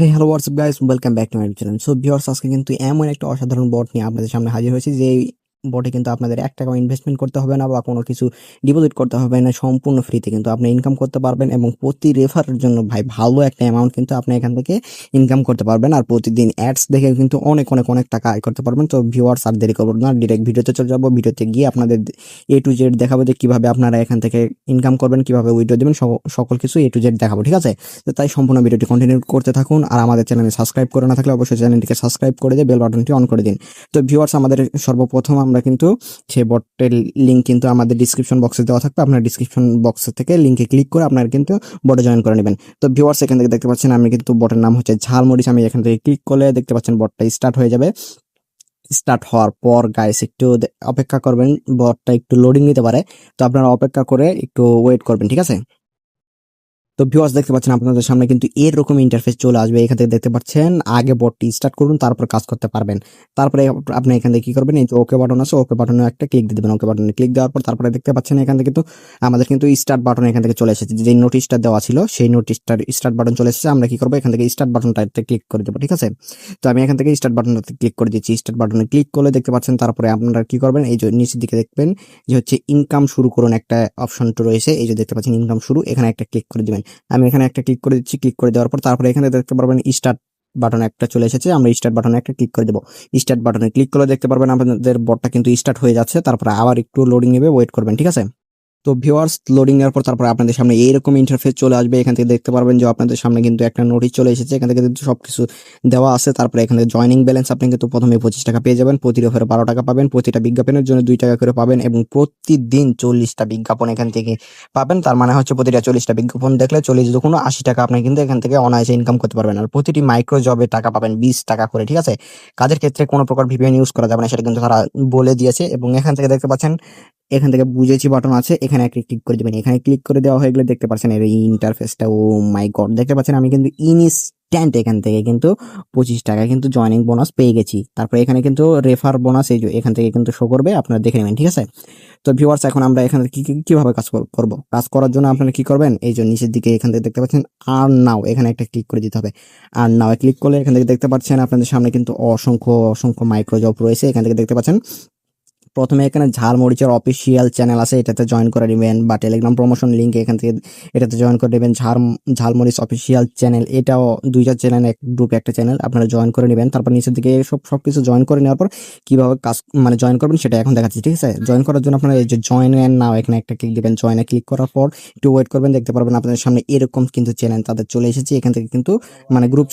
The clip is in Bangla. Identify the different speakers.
Speaker 1: Hey hello WhatsApp guys welcome back to my channel so viewers আজকে কিন্তু এমন একটা অসাধারণ বট নিয়ে আপনাদের সামনে হাজির হয়েছি যে বটে, কিন্তু আপনাদের এক টাকা ইনভেস্টমেন্ট করতে হবে না বা কোনো কিছু ডিপোজিট করতে হবে না, সম্পূর্ণ ফ্রিতে কিন্তু আপনি ইনকাম করতে পারবেন এবং প্রতি রেফারের জন্য ভাই ভালো একটা অ্যামাউন্ট কিন্তু আপনি এখান থেকে ইনকাম করতে পারবেন। আর প্রতিদিন অ্যাডস দেখে কিন্তু অনেক অনেক অনেক টাকা আয় করতে পারবেন। তো ভিউয়ার্স আর দেরি করব না ডিরেক্ট ভিডিওতে চলে যাব। ভিডিওতে গিয়ে আপনাদের এ টু জেড দেখাবো যে কীভাবে আপনারা এখান থেকে ইনকাম করবেন, কীভাবে উইড্রো দেবেন সকল কিছু এ টু জেড দেখাবো, ঠিক আছে? তো তাই সম্পূর্ণ ভিডিওটি কন্টিনিউ করতে থাকুন। আর আমাদের চ্যানেলে সাবস্ক্রাইব করে না থাকলে অবশ্যই চ্যানেলটিকে সাবস্ক্রাইব করে দিয়ে বেল বাটনটি অন করে দিন। তো ভিউয়ার্স আমাদের সর্বপ্রথম আমরা কিন্তু সেই বটের লিঙ্ক কিন্তু আমাদের ডিসক্রিপশন বক্সে দেওয়া থাকবে। আপনার ডিসক্রিপশন বক্স থেকে লিঙ্কে ক্লিক করে আপনারা কিন্তু বটে জয়েন করে নেবেন। তো ভিউয়ার্স এখান থেকে দেখতে পাচ্ছেন আমি কিন্তু বটের নাম হচ্ছে ঝালমরিচ। আমি এখান থেকে ক্লিক করলে দেখতে পাচ্ছেন বটটা স্টার্ট হয়ে যাবে। স্টার্ট হওয়ার পর গাইস একটু অপেক্ষা করবেন। বটটা একটু লোডিং নিতে পারে। তো আপনারা অপেক্ষা করে একটু ওয়েট করবেন, ঠিক আছে? তো ভিউয়ার্স দেখতে পাচ্ছেন, আপনাদের সামনে কিন্তু এরকম ইন্টারফেস চলে আসবে। এখান থেকে দেখতে পাচ্ছেন, আগে বটটি স্টার্ট করুন, তারপর কাজ করতে পারবেন। তারপরে আপ- আপনি এখান থেকে কি করবেন, এই ওকে বাটন আছে ওকে বাটনে একটা ক্লিক দিয়ে দেবেন। ওকে বাটনে ক্লিক দেওয়ার পর তারপরে দেখতে পাচ্ছেন, এখান থেকে কিন্তু আমাদের কিন্তু স্টার্ট বাটন এখান থেকে চলে এসেছে। যে নোটিশটা দেওয়া ছিল, সেই নোটিশটার স্টার্ট বাটন চলে এসেছে। আমরা কি করব, এখান থেকে স্টার্ট বাটনটাতে ক্লিক করে দেবো, ঠিক আছে? তো আমি এখান থেকে স্টার্ট বাটনটাতে ক্লিক করে দিচ্ছি। স্টার্ট বাটনে ক্লিক করলে দেখতে পাচ্ছেন, তারপরে আপনারা কি করবেন, এই যে নিচের দিকে দেখবেন যে হচ্ছে ইনকাম শুরু করুন একটা অপশনটা রয়েছে। এই যে দেখতে পাচ্ছেন ইনকাম শুরু, এখানে একটা ক্লিক করে দিবেন। আমি এখানে একটা ক্লিক করে দিচ্ছি ক্লিক করে দেওয়ার পর তারপরে এখানে দেখতে পারবেন স্টার্ট বাটন একটা চলে এসেছে। আমরা স্টার্ট বাটনে একটা ক্লিক করে দেবো। স্টার্ট বাটনে ক্লিক করলে দেখতে পারবেন আমাদের বটটা কিন্তু স্টার্ট হয়ে যাচ্ছে, তারপরে আবার একটু লোডিং নেবে ওয়েট করবেন, ঠিক আছে? তো ভিওয়ার্স লোডিং এর পর তারপরে আপনাদের সামনে এইরকম ইন্টারফেস চলে আসবে। এখান থেকে দেখতে পারবেন যে আপনাদের সামনে কিন্তু একটা নোটিশ চলে এসেছে। এখান থেকে কিন্তু সবকিছু দেওয়া আছে। তারপরে এখানে জয়নিং ব্যালেন্স আপনি কিন্তু প্রথমে পঁচিশ টাকা পেয়ে যাবেন। প্রতি রেফারে বারো টাকা পাবেন। প্রতিটা বিজ্ঞাপনের জন্য দুই টাকা করে পাবেন এবং প্রতিদিন চল্লিশটা বিজ্ঞাপন এখান থেকে পাবেন। তার মানে হচ্ছে প্রতিটা চল্লিশটা বিজ্ঞাপন দেখলে চল্লিশ দুগুণ আশি টাকা আপনি কিন্তু এখান থেকে অনায়াসে ইনকাম করতে পারবেন। আর প্রতিটি মাইক্রো জবে টাকা পাবেন বিশ টাকা করে, ঠিক আছে? কাজের ক্ষেত্রে কোনো প্রকার ভিপিএন ইউজ করা যাবে না, সেটা কিন্তু তারা বলে দিয়েছে। এবং এখান থেকে দেখতে পাচ্ছেন এখান থেকে বুঝেছি বাটন আছে, এখানে একটা ক্লিক করে দেবেন। এখানে ক্লিক করে দেওয়া হয়ে গেলে দেখতে পাচ্ছেন এর ইন্টারফেসটা ও মাই গড দেখতে পাচ্ছেন আমি কিন্তু ইনস্ট্যান্ট এখান থেকে কিন্তু পঁচিশ টাকা কিন্তু জয়নিং বোনাস পেয়ে গেছি। তারপরে এখানে কিন্তু রেফার বোনাস এই এখান থেকে কিন্তু শো করবে, আপনারা দেখে নেবেন, ঠিক আছে? তো ভিউয়ার্স এখন আমরা এখানে কি কীভাবে কাজ কর- করব? কাজ করার জন্য আপনারা কি করবেন? এই যে নিচের দিকে এখান থেকে দেখতে পাচ্ছেন আর নাও এখানে একটা ক্লিক করে দিতে হবে। আর নাও ক্লিক করলে এখান থেকে দেখতে পাচ্ছেন আপনাদের সামনে কিন্তু অসংখ্য অসংখ্য মাইক্রোজব রয়েছে। এখান থেকে দেখতে পাচ্ছেন প্রথমে এখানে ঝালমরিচের অফিসিয়াল চ্যানেল আছে, এটাতে জয়েন করে নেবেন বা টেলিগ্রাম প্রমোশন লিঙ্ক এখান থেকে এটাতে জয়েন করে নেবেন। ঝাল ঝালমরিচ অফিসিয়াল চ্যানেল এটাও দুইটা চ্যানেল এক গ্রুপে একটা চ্যানেল আপনারা জয়েন করে নেবেন। তারপর নিচের দিকে সব সব কিছু জয়েন করে নেওয়ার পর কীভাবে কাজ মানে জয়েন করবেন সেটা এখন দেখাচ্ছি, ঠিক আছে? জয়েন করার জন্য আপনারা এই যে জয়েন এন্ড নাও এখানে একটা ক্লিক দিবেন। জয়েনে ক্লিক করার পর একটু ওয়েট করবেন, দেখতে পারবেন আপনাদের সামনে এরকম কিন্তু চ্যানেল তাদের চলে এসেছে। এখান থেকে কিন্তু মানে গ্রুপ